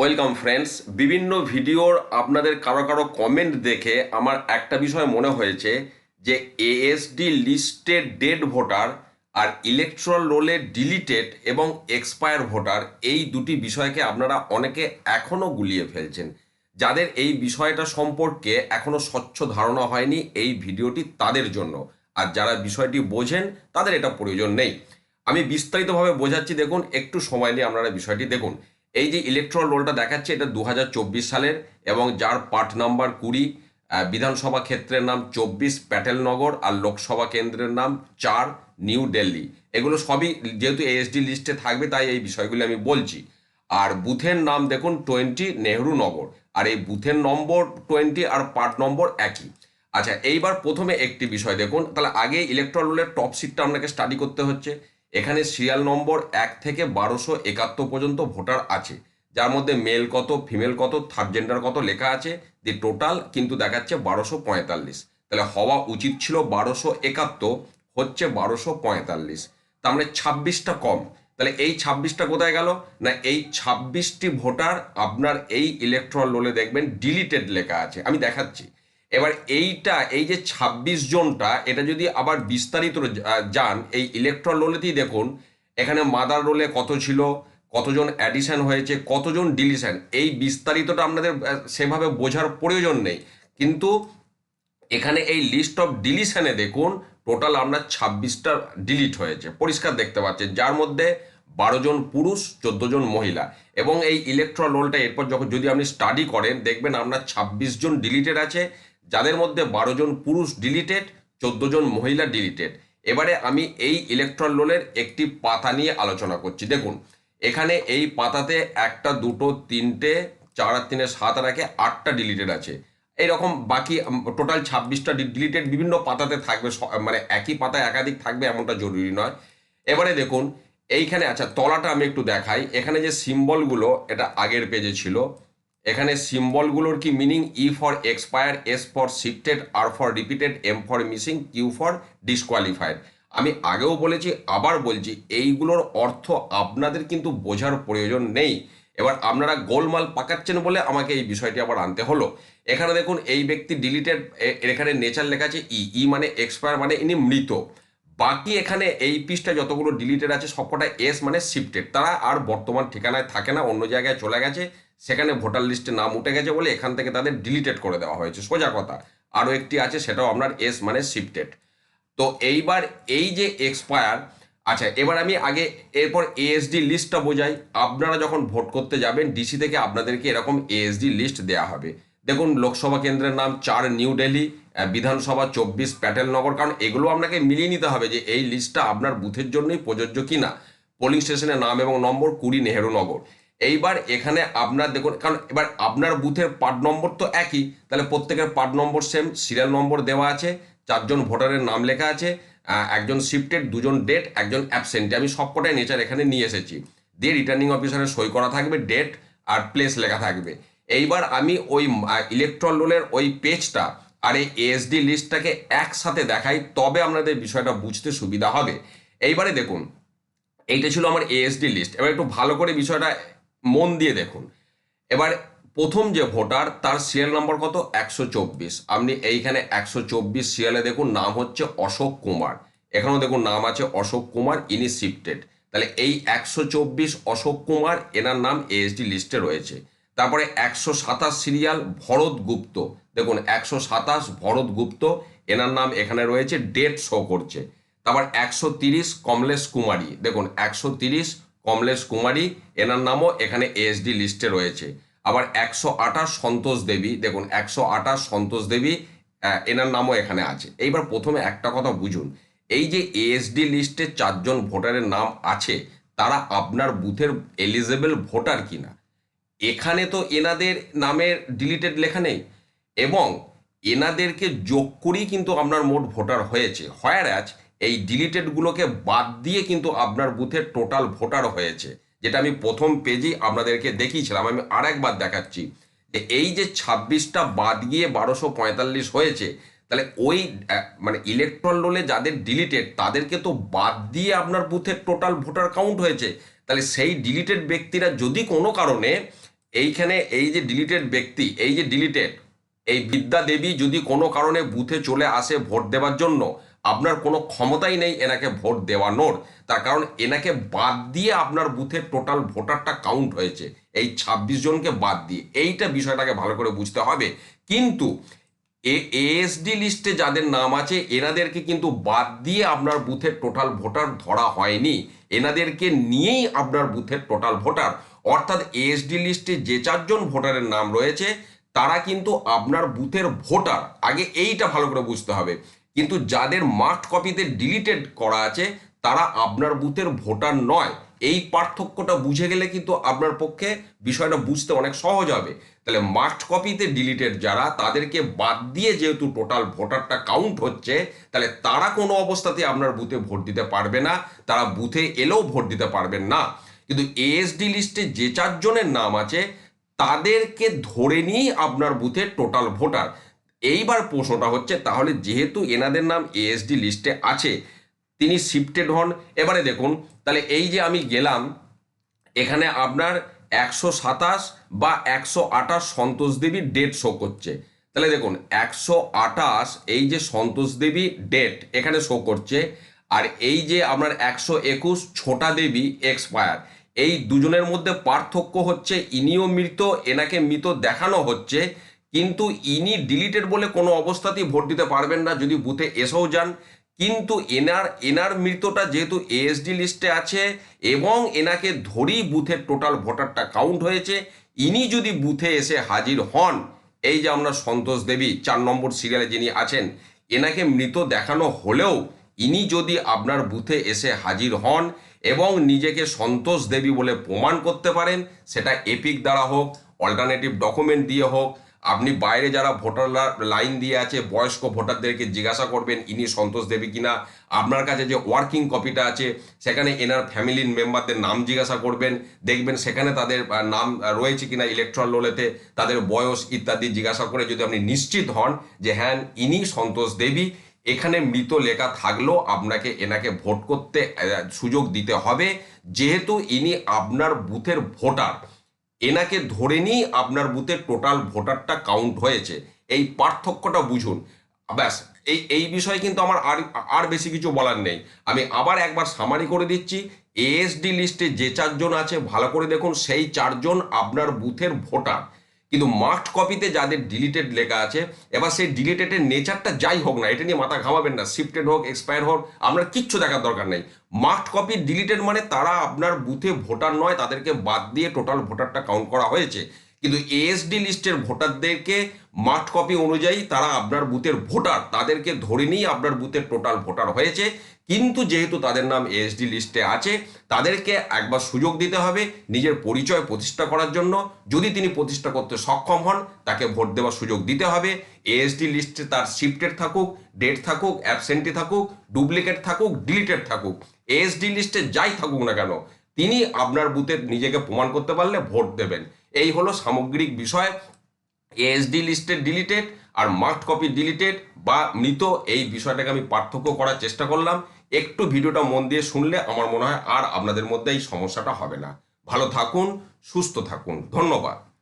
Welcome friends বিভিন্ন ভিডিওর আপনাদের কারও কারও কমেন্ট দেখে আমার একটা বিষয় মনে হয়েছে যে এএসডি লিস্টেড ডেড ভোটার আর ইলেকট্রাল রোলে ডিলিটেড এবং এক্সপায়ার ভোটার এই দুটি বিষয়কে আপনারা অনেকে এখনও গুলিয়ে ফেলছেন। যাদের এই বিষয়টা সম্পর্কে এখনও স্বচ্ছ ধারণা হয়নি এই ভিডিওটি তাদের জন্য। আর যারা বিষয়টি বোঝেন, তাদের এটা প্রয়োজন নেই। আমি বিস্তারিতভাবে বোঝাচ্ছি, দেখুন, একটু সময় নিয়ে আপনারা বিষয়টি দেখুন। এই যে ইলেকট্রাল রোলটা দেখাচ্ছে, এটা দু হাজার চব্বিশ সালের এবং যার পার্ট নাম্বার কুড়ি বিধানসভা ক্ষেত্রের নাম চব্বিশ, প্যাটেলনগর আর লোকসভা কেন্দ্রের নাম চার, নিউ দিল্লি। এগুলো সবই যেহেতু এএসডি লিস্টে থাকবে, তাই এই বিষয়গুলি আমি বলছি। আর বুথের নাম দেখুন টোয়েন্টি নেহরু নগর আর এই বুথের নম্বর টোয়েন্টি আর পার্ট নম্বর একই। আচ্ছা এইবার প্রথমে একটি বিষয় দেখুন। তাহলে আগে ইলেকট্রাল রোলের টপ সিটটা আপনাকে স্টাডি করতে হচ্ছে। এখানে সিরিয়াল নম্বর এক থেকে বারোশো একাত্তর পর্যন্ত ভোটার আছে। যার মধ্যে মেল কত, ফিমেল কত থার্ড জেন্ডার কত লেখা আছে, দি টোটাল কিন্তু দেখাচ্ছে বারোশো পঁয়তাল্লিশ। তাহলে হওয়া উচিত ছিল বারোশো একাত্তর, হচ্ছে বারোশো পঁয়তাল্লিশ। তার মানে ছাব্বিশটা কম। তাহলে এই ছাব্বিশটা কোথায় গেল? না, এই ছাব্বিশটি ভোটার আপনার এই ইলেকট্রল রোলে দেখবেন ডিলিটেড লেখা আছে। আমি দেখাচ্ছি। এবার এইটা, এই যে ছাব্বিশ জনটা, এটা যদি আবার বিস্তারিত যান, এই ইলেকট্রল রোলেতেই দেখুন, এখানে মাদার রোলে কত ছিল, কতজন অ্যাডিশন হয়েছে, কতজন ডিলিশন এই বিস্তারিতটা আপনাদের সেভাবে বোঝার প্রয়োজন নেই। কিন্তু এখানে এই লিস্ট অফ ডিলিশনে দেখুন টোটাল আপনার ছাব্বিশটা ডিলিট হয়েছে। পরিষ্কার দেখতে পাচ্ছেন, যার মধ্যে বারো জন পুরুষ, চোদ্দ জন মহিলা। এবং এই ইলেকট্রল রোলটা এরপর যখন যদি আপনি স্টাডি করেন, দেখবেন আপনার ছাব্বিশ জন ডিলিটেড আছে যাদের মধ্যে বারো জন পুরুষ ডিলিটেড, চোদ্দ জন মহিলা ডিলিটেড। এবারে আমি এই ইলেকট্রন রোলের একটি পাতা নিয়ে আলোচনা করছি। দেখুন, এখানে এই পাতাতে একটা, দুটো, তিনটে, চার আর তিনে সাত আর একে আটটা ডিলিটেড আছে। এইরকম বাকি টোটাল ছাব্বিশটা ডিলিটেড বিভিন্ন পাতাতে থাকবে মানে একই পাতায় একাধিক থাকবে এমনটা জরুরি নয়। এবারে দেখুন, এইখানে আচ্ছা তলাটা আমি একটু দেখাই। এখানে যে সিম্বলগুলো এটা আগের পেজে ছিল। এখানে সিম্বলগুলোর কি meaning E for expire, S for shifted, R for repeated, M for missing, Q for disqualified. আমি আগেও বলেছি, আবার বলছি, এইগুলোর অর্থ আপনাদের কিন্তু বোঝার প্রয়োজন নেই। এবার আপনারা গোলমাল পাকাচ্ছেন বলে আমাকে এই বিষয়টি আবার আনতে হলো। এখানে দেখুন, এই ব্যক্তি ডিলিটেড এখানে নেচার লেখা আছে ই ই মানে এক্সপায়ার মানে ইনি মৃত। বাকি এখানে এই পিসটা যতগুলো ডিলিটেড আছে, সবকটা এস মানে শিফটেড তারা আর বর্তমান ঠিকানায় থাকে না, অন্য জায়গায় চলে গেছে, সেখানে ভোটার লিস্টে নাম উঠে গেছে বলে এখান থেকে তাদের ডিলিটেড করে দেওয়া হয়েছে। সোজা কথা, আরও একটি আছে, সেটাও আপনার এস মানে শিফটেড তো এইবার এই যে এক্সপায়ার আচ্ছা এবার আমি আগে এরপর এএসডি লিস্টটা বোঝাই। আপনারা যখন ভোট করতে যাবেন ডিসি থেকে আপনাদেরকে এরকম এএসডি লিস্ট দেওয়া হবে। দেখুন লোকসভা কেন্দ্রের নাম চার নিউ আহ, বিধানসভা চব্বিশ প্যাটেলনগর কারণ এগুলো আপনাকে মিলিয়ে নিতে হবে যে এই লিস্টটা আপনার বুথের জন্যই প্রযোজ্য কিনা। পোলিং স্টেশনের নাম এবং নম্বর কুড়ি নেহেরু নগর। এইবার এখানে আপনার দেখুন কারণ এবার আপনার বুথের পার্ট নম্বর তো একই তাহলে প্রত্যেকের part number same serial number দেওয়া আছে চারজন ভোটারের নাম লেখা আছে একজন শিফটেড দুজন ডেট একজন অ্যাবসেন্ট আমি সবকটাই নেচার এখানে নিয়ে এসেছি। দিয়ে রিটার্নিং অফিসারের সই করা থাকবে ডেট আর প্লেস লেখা থাকবে। এইবার আমি ওই ইলেকট্রন রোলের ওই পেজটা আর এই এএসডি লিস্টটাকে একসাথে দেখাই, তবে আপনাদের বিষয়টা বুঝতে সুবিধা হবে। এইবারে দেখুন, এইটা ছিল আমার এএসডি লিস্ট এবার একটু ভালো করে বিষয়টা মন দিয়ে দেখুন। এবার প্রথম যে ভোটার, তার সিরিয়াল নম্বর কত? একশো চব্বিশ। আপনি এইখানে একশো চব্বিশ সিরিয়ালে দেখুন, নাম হচ্ছে অশোক কুমার। এখানেও দেখুন, নাম আছে অশোক কুমার, ইনি শিফটেড তাহলে এই একশো চব্বিশ অশোক কুমার, এনার নাম এএসডি লিস্টে রয়েছে। তারপরে একশো সাতাশ সিরিয়াল ভরত গুপ্ত। দেখুন, একশো সাতাশ ভরত গুপ্ত, এনার নাম এখানে রয়েছে, ডেট শো করছে। তারপর একশো তিরিশ কমলেশ কুমারী। দেখুন, একশো তিরিশ কমলেশ কুমারী, এনার নামও এখানে এএসডি লিস্টে রয়েছে। আবার একশো আঠাশ সন্তোষ দেবী, দেখুন, একশো আঠাশ সন্তোষ দেবী এনার নামও এখানে আছে। এইবার প্রথমে একটা কথা বুঝুন। এই যে এএসডি লিস্টে চারজন ভোটারের নাম আছে, তারা আপনার বুথের এলিজেবল ভোটার কিনা? এখানে তো এনাদের নামের ডিলিটেড লেখা নেই এবং এনাদেরকে যোগ করেই কিন্তু আপনার মোট ভোটার হয়েছে। হয়ার অ্যাজ এই ডিলিটেডগুলোকে বাদ দিয়ে কিন্তু আপনার বুথের টোটাল ভোটার হয়েছে। যেটা আমি প্রথম পেজেই আপনাদেরকে দেখিয়েছিলাম, আমি আর একবার দেখাচ্ছি। যে এই যে ছাব্বিশটা বাদ গিয়ে বারোশো পঁয়তাল্লিশ হয়েছে, তাহলে ওই মানে ইলেকট্রন রোলে যাদের ডিলিটেড তাদেরকে তো বাদ দিয়ে আপনার বুথের টোটাল ভোটার কাউন্ট হয়েছে। তাহলে সেই ডিলিটেড ব্যক্তিরা যদি কোনো কারণে এইখানে এই যে ডিলিটেড ব্যক্তি, এই যে ডিলিটেড এই বিদ্যা দেবী যদি কোনো কারণে বুথে চলে আসে ভোট দেওয়ার জন্য, আপনার কোনো ক্ষমতাই নেই এনাকে ভোট দেওয়ানোর। তার কারণ এনাকে বাদ দিয়ে আপনার বুথের টোটাল ভোটারটা কাউন্ট হয়েছে। এই ছাব্বিশ জনকে বাদ দিয়ে। এইটা বিষয়টাকে ভালো করে বুঝতে হবে। কিন্তু এ এএসডি লিস্টে যাদের নাম আছে, এনাদেরকে কিন্তু বাদ দিয়ে আপনার বুথের টোটাল ভোটার ধরা হয়নি। এনাদেরকে নিয়েই আপনার বুথের টোটাল ভোটার। অর্থাৎ এএসডি লিস্টে যে চারজন ভোটারের নাম রয়েছে, তারা কিন্তু আপনার বুথের ভোটার। আগে এইটা ভালো করে বুঝতে হবে। কিন্তু যাদের মার্কড কপিতে ডিলিটেড করা আছে, তারা আপনার বুথের ভোটার নয়। এই পার্থক্যটা বুঝে গেলে কিন্তু আপনার পক্ষে বিষয়টা বুঝতে অনেক সহজ হবে। তাহলে মার্কড কপিতে ডিলিটেড যারা, তাদেরকে বাদ দিয়ে যেহেতু টোটাল ভোটারটা কাউন্ট হচ্ছে, তাহলে তারা কোনো অবস্থাতে আপনার বুথে ভোট দিতে পারবে না। তারা বুথে এলেও ভোট দিতে পারবেন না। কিন্তু এএসডি লিস্টে যে চারজনের নাম আছে, তাদেরকে ধরে নিয়েই আপনার বুথের টোটাল ভোটার এইবার প্রশ্নটা হচ্ছে, তাহলে যেহেতু এনাদের নাম এএসডি লিস্টে আছে, তিনি শিফটেড হন। এবারে দেখুন, তাহলে এই যে আমি গেলাম, এখানে আপনার একশো সাতাশ বা একশো আঠাশ সন্তোষ দেবীর ডেট শো করছে। তাহলে দেখুন, একশো আঠাশ, এই যে সন্তোষ দেবী ডেট এখানে শো করছে, আর এই যে আপনার একশো একুশ ছোটা দেবী এক্সপায়ার এই দুজনের মধ্যে পার্থক্য হচ্ছে, ইনিও মৃত, এনাকে মৃত দেখানো হচ্ছে, কিন্তু ইনি ডিলিটেড বলে কোনো অবস্থাতেই ভোট দিতে পারবেন না, যদি বুথে এসেও যান। কিন্তু এনার এনার মৃতটা যেহেতু এএসডি লিস্টে আছে এবং এনাকে ধরেই বুথের টোটাল ভোটারটা কাউন্ট হয়েছে, ইনি যদি বুথে এসে হাজির হন, এই যে আমরা সন্তোষ দেবী, চার নম্বর সিরিয়ালে যিনি আছেন, এনাকে মৃত দেখানো হলেও ইনি যদি আপনার বুথে এসে হাজির হন এবং নিজেকে সন্তোষ দেবী বলে প্রমাণ করতে পারেন, সেটা এপিক দ্বারা হোক অল্টারনেটিভ ডকুমেন্ট দিয়ে হোক। আপনি বাইরে যারা ভোটার লাইন দিয়ে আছে, বয়স্ক ভোটারদেরকে জিজ্ঞাসা করবেন, ইনি সন্তোষ দেবী কিনা? আপনার কাছে যে ওয়ার্কিং কপিটা আছে, সেখানে এনার ফ্যামিলির মেম্বারদের নাম জিজ্ঞাসা করবেন। দেখবেন সেখানে তাদের নাম রয়েছে কিনা ইলেকট্রাল রোলেতে তাদের বয়স ইত্যাদি জিজ্ঞাসা করে যদি আপনি নিশ্চিত হন যে হ্যাঁ ইনি সন্তোষ দেবী। এখানে মৃত লেখা থাকলেও আপনাকে এনাকে ভোট করতে সুযোগ দিতে হবে। যেহেতু ইনি আপনার বুথের ভোটার, এনাকে ধরে নিয়েই আপনার বুথের টোটাল ভোটারটা কাউন্ট হয়েছে। এই পার্থক্যটা বুঝুন। ব্যাস, এই এই বিষয়ে কিন্তু আমার আর আর বেশি কিছু বলার নেই। আমি আবার একবার সামারি করে দিচ্ছি। এএসডি লিস্টে যে চারজন আছে, ভালো করে দেখুন, সেই চারজন আপনার বুথের ভোটার। কিন্তু মার্কড কপিতে যাদের ডিলিটেড লেখা আছে, এবার সেই ডিলিটেডের নেচারটা যাই হোক না, এটা নিয়ে মাথা ঘামাবেন না শিফটেড হোক এক্সপায়ার হোক আপনার কিচ্ছু দেখার দরকার নেই। মার্কড কপি ডিলিটেড মানে তারা আপনার বুথে ভোটার নয়, তাদেরকে বাদ দিয়ে টোটাল ভোটারটা কাউন্ট করা হয়েছে। কিন্তু এএসডি লিস্টের ভোটারদেরকে মার্কড কপি অনুযায়ী তারা আপনার বুথের ভোটার তাদেরকে ধরে নিয়েই আপনার বুথের টোটাল ভোটার হয়েছে। কিন্তু যেহেতু তাদের নাম এএসডি লিস্টে আছে, তাদেরকে একবার সুযোগ দিতে হবে নিজের পরিচয় প্রতিষ্ঠা করার জন্য। যদি তিনি প্রতিষ্ঠা করতে সক্ষম হন, তাকে ভোট দেওয়ার সুযোগ দিতে হবে। এএসডি লিস্টে তার শিফটেড থাকুক ডেট থাকুক অ্যাবসেন্টি থাকুক ডুপ্লিকেট থাকুক ডিলিটেড থাকুক। এএসডি লিস্টে যাই থাকুক না কেন, তিনি আপনার বুথে নিজেকে প্রমাণ করতে পারলে ভোট দেবেন। এই হলো সামগ্রিক বিষয়। এএসডি লিস্টেড ডিলিটেড আর মার্কড কপি ডিলিটেড বা মৃত, এই বিষয়টাকে আমি পার্থক্য করার চেষ্টা করলাম। একটু ভিডিওটা মন দিয়ে শুনলে আমার মনে হয় আর আপনাদের মধ্যে এই সমস্যাটা হবে না। ভালো থাকুন, সুস্থ থাকুন। ধন্যবাদ।